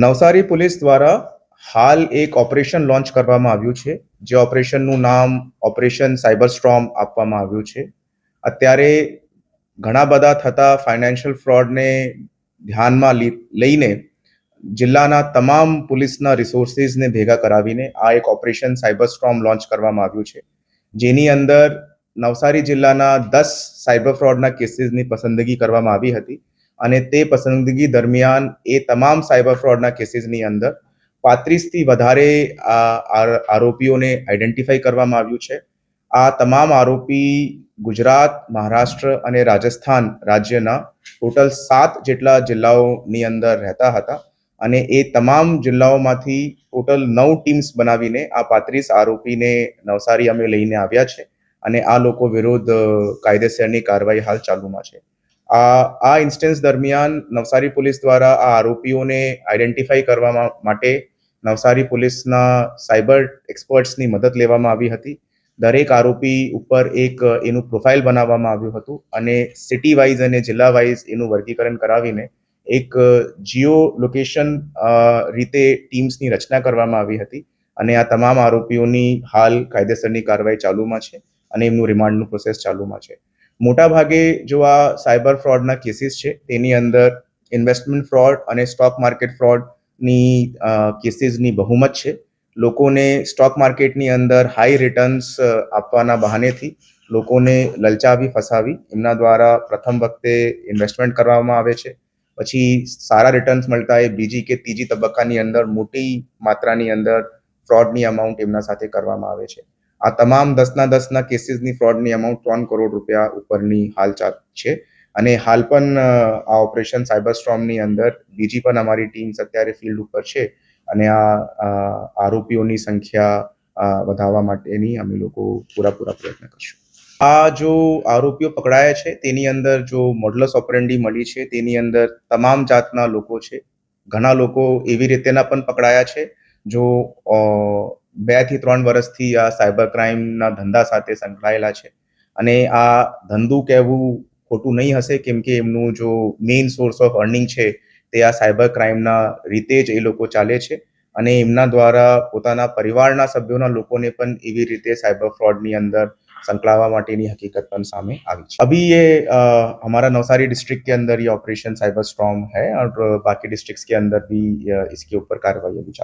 Navsari police દ્વારા હાલ એક ઓપરેશન લોન્ચ કરવામાં આવ્યું છે. જે ઓપરેશનનું નામ ઓપરેશન સાયબર સ્ટ્રોમ આપવામાં આવ્યું છે. અત્યારે ઘણા બધા થતા ફાઇનાન્શિયલ ફ્રોડને ધ્યાનમાં લઈને જિલ્લાના તમામ પોલીસના રિસોર્સિસને ભેગા કરાવીને આ એક ઓપરેશન સાયબર સ્ટ્રોમ લોન્ચ કરવામાં આવ્યું છે. જેની અંદર નવસારી જિલ્લાના દસ સાયબર ફ્રોડના કેસીસની પસંદગી કરવામાં આવી હતી. અને તે પસંદગી દરમિયાન એ તમામ સાયબર ફ્રોડના કેસીસની અંદર પાંત્રીસથી વધારે આરોપીઓને આઈડેન્ટિફાઈ કરવામાં આવ્યું છે. આ તમામ આરોપી ગુજરાત, મહારાષ્ટ્ર અને રાજસ્થાન રાજ્યના ટોટલ સાત જેટલા જિલ્લાઓની અંદર રહેતા હતા અને એ તમામ જિલ્લાઓમાંથી ટોટલ નવ ટીમ્સ બનાવીને આ પાંત્રીસ આરોપીને નવસારી અમે લઈને આવ્યા છે અને આ લોકો વિરુદ્ધ કાયદેસરની કાર્યવાહી હાલ ચાલુમાં છે. આ આ ઇન્સ્ટન્સ દરમિયાન નવસારી પોલીસ દ્વારા આ આરોપીઓને આઈડેન્ટિફાઈ કરવા માટે નવસારી પોલીસના સાયબર એક્સપર્ટ્સની મદદ લેવામાં આવી હતી. દરેક આરોપી ઉપર એક, એનું પ્રોફાઇલ બનાવવામાં આવ્યું હતું અને સિટી વાઇઝ અને જિલ્લા વાઇઝ એનું વર્ગીકરણ કરાવીને એક જીઓ લોકેશન રીતે ટીમ્સની રચના કરવામાં આવી હતી અને આ તમામ આરોપીઓની હાલ કાયદેસરની કાર્યવાહી ચાલુમાં છે અને એમનું રિમાન્ડનું પ્રોસેસ ચાલુમાં છે. મોટા ભાગે જો આ સાયબર ફ્રોડના કેસીસ છે, તેની અંદર ઇન્વેસ્ટમેન્ટ ફ્રોડ અને સ્ટોક માર્કેટ ફ્રોડની કેસીસની બહુમત છે. લોકોને સ્ટોક માર્કેટની અંદર હાઈ રિટર્ન્સ આપવાના બહાનેથી લોકોને લલચાવી, ફસાવી, એમના દ્વારા પ્રથમ વખતે ઇન્વેસ્ટમેન્ટ કરવામાં આવે છે. પછી સારા રિટર્ન્સ મળતા એ બીજી કે ત્રીજી તબક્કાની અંદર મોટી માત્રાની અંદર ફ્રોડની અમાઉન્ટ એમના સાથે કરવામાં આવે છે. આ તમામ દસના દસના કેસીસની ફ્રોડની અમાઉન્ટ ત્રણ કરોડ રૂપિયા ઉપરની હાલ ચાલ છે. અને હાલ પણ આ ઓપરેશન સાયબર સ્ટ્રોમની અંદર બીજી પણ અમારી ટીમ્સ અત્યારે ફિલ્ડ ઉપર છે. અને આ આરોપીઓની સંખ્યા વધારવા માટેની અમે લોકો પૂરા પૂરા પ્રયત્ન કરશું. આ જો આરોપીઓ પકડાયા છે, તેની અંદર જો મોડલસ ઓપરેન્ડી મળી છે, તેની અંદર તમામ જાતના લોકો છે. ઘણા લોકો એવી રીતેના પણ પકડાયા છે, જો બેથી ત્રણ વર્ષથી આ સાયબર ક્રાઇમના ધંધા સાથે સંકળાયેલા છે. અને આ ધંધું કહેવું ખોટું નહીં હશે, કેમ કે એમનું જો મેઇન સોર્સ ઓફ અર્નિંગ છે, તે આ સાયબર ક્રાઇમના રીતે જ એ લોકો ચાલે છે. અને એમના દ્વારા પોતાના પરિવારના સભ્યોના લોકોને પણ એવી રીતે સાયબર ફ્રોડની અંદર સંકળાવવા માટેની હકીકત પણ સામે આવી છે. અભી એ અમારા નવસારી ડિસ્ટ્રિક્ટ કે અંદર ये ऑपरेशन साइबर स्ट्रॉम है और बाकी डिस्ट्रिक्ट्स के अंदर भी इसके ऊपर कार्रवाई अभी